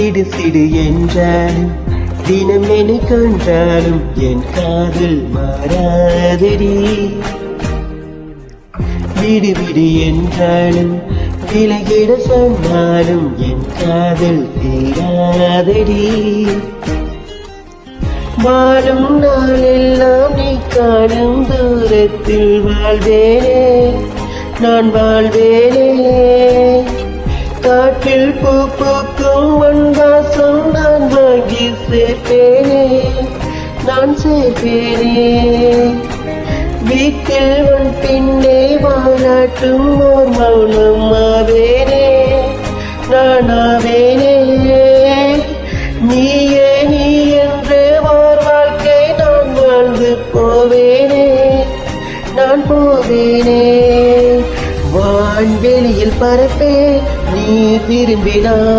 சிடு சிடு என்றாலும் தினம் என்னை கண்டாலும் என் காதல் மாறாதடி. விடு விடு என்றாலும் விலகிட சொன்னாலும் என் காதல் தீராதடி. வாழும் நாளெல்லாம் நீ காணும் தூரத்தில் வாழ்வேனே நான் வாழ்வேனே. காட்டில் பூ பூக்கும் மண்வாசம் நான் வாங்கி சேர்ப்பேனே நான் சேர்ப்பேனே. வீட்டில் உன் பின்னே வாழாட்டும் ஓர் மௌனம் ஆவேனே நான் ஆவேனே. நீயே நீ என்று ஓர் வாழ்க்கை நான் வாழ்ந்து போவேனே நான் போவேனே. வான்வெளியில் பரப்பே நீ விரும்பினார்